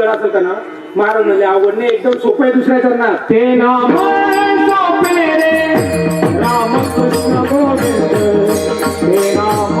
महाराज म्हणजे आवडणे एकदम सोपं आहे दुसऱ्या चरणात. ते नाम राम कृष्ण ते नाम